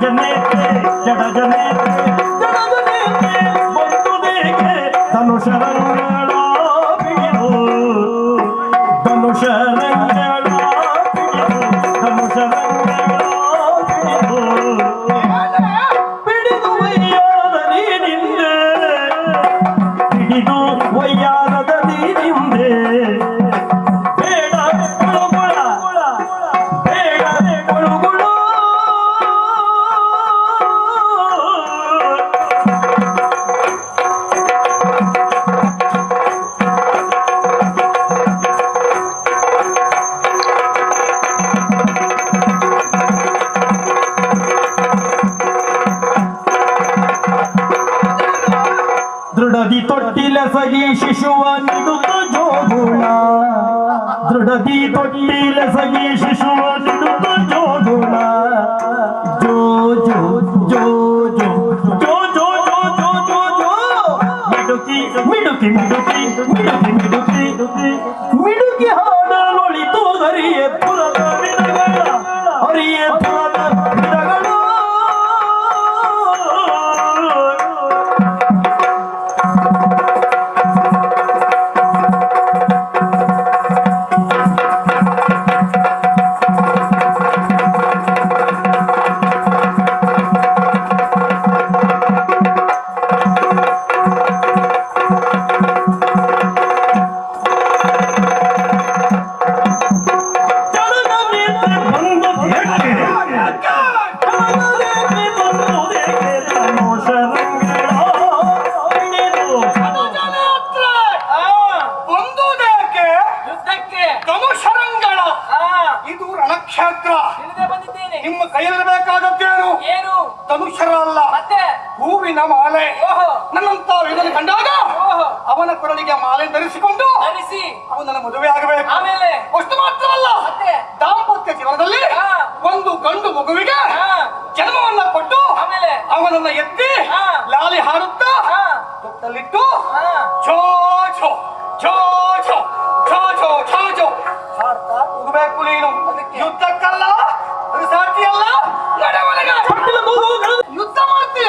ஜடஜமேத்து ஜடஜமேத்து ದೃಢದಿ ತೊಟ್ಟಿಲೆಸಗಿ ಶಿಶುವ ನಿಡುತ್ತ ಜೋಗುಣ ದೃಢದಿ ತೊಟ್ಟಿಲೆಸಗಿ ಶಿಶುವ ನಿಡುತ್ತ ಜೋಗುಣ ಜೋ ಜೋ ಜೋ ಜೋ ಜೋ ಜೋ ಜೋ ಜೋ ಜೋ ಜೋ ಮಿಡುಕಿ ಮಿಡುಕಿ ಮಿಡುಕಿ ಮಿಡುಕಿ ಮಿಡುಕಿ ಮಿಡುಕಿ ಹಾಡಲೊಳಿತು ಹರಿಯೇ ಪುರದ ಬಂದಿದ್ದೇನೆ. ನಿಮ್ಮ ಕೈಯಲ್ಲಿರಬೇಕಾದದ್ದೇನು ಏನು? ಧನುಷರ ಅಲ್ಲ. ಹೂವಿನ ಮಾಲೆ. ಓಹೋ. ನನ್ನಂತ ಇದನ್ನು ಕಂಡಾಗ ಅವನ ಕೊರಳಿಗೆ ಮಾಲೆ ಧರಿಸಿಕೊಂಡು ಧರಿಸಿ. ಅವನನ್ನ ಮದುವೆ ಆಗಬೇಕು ಆಮೇಲೆ? ಅಷ್ಟು ಮಾತ್ರವಲ್ಲ. ದಾಂಪತ್ಯ ಜೀವನದಲ್ಲಿ ಗಂಡು ಮಗುವಿಗೆ ಹಾ. ಜನ್ಮವನ್ನ ಕೊಟ್ಟು ಆಮೇಲೆ ಅವನನ್ನ ಎತ್ತಿ. ಲಾಲಿ ಹಾಡುತ್ತಾ ಹಾ. ಛೋ ಛೋ ಛೋ ಛೋ ಛೋ ಛೋ ಛೋ ಛೋ. ಹಾಡ್ತಾ ಹೋಗಬೇಕು ನೀನು. ಅದಕ್ಕೆ? ಯುದ್ಧಕ್ಕಲ್ಲ ಸಾಟಿಯಲ್ಲ ಯುದ್ಧ ಮಾಡ್ತೀಯ?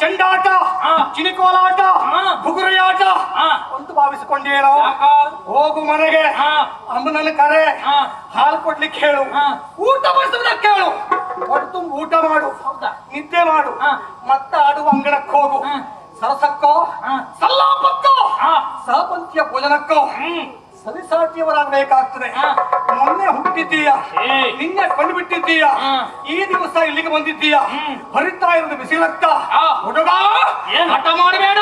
ಚಂಡಾಟ ಚಿನಿಕೋಲಾಟ ಬುಗುರಿಯಾಟ ಅಂತ ಭಾವಿಸಿಕೊಂಡೇನೋ ಹೋಗು ಮನೆಗೆ. ಅಮ್ಮನನ್ನು ಕರೆ. ಹಾಲು ಕೊಡ್ಲಿಕ್ಕೆ ಹೇಳು. ಊಟ ಮಾಡಿಸೋದಕ್ಕೆ ಕೇಳು ಹೊಟ್ಟು ಊಟ ಮಾಡು. ನಿದ್ದೆ ಮಾಡು. ಮತ್ತೆ ಆಡುವ ಅಂಗಡಕ್ಕೆ ಹೋಗು. ಸರಸಕ್ಕೋ? ಸಲ್ಲಾಪಕ್ಕೋ? ಸಹಪಂಥಿಯ ಭೋಜನಕ್ಕೋ? ಸರಿಸಾಟಿಯವರಾಗಬೇಕಾಗ್ತದೆ. ಮೊನ್ನೆ ಹುಟ್ಟಿದ್ದೀಯ. ನಿನ್ನೆ ಕಂಡು ಬಿಟ್ಟಿದ್ದೀಯ ಈ ದಿವಸ ಇಲ್ಲಿಗೆ ಬಂದಿದ್ದೀಯ. ಹರಿತಾ ಇರೋದು ಬಿಸಿ ರಕ್ತ ಆ. ಹುಡುಗ ಏನ್? ಹಠ ಮಾಡಬೇಡ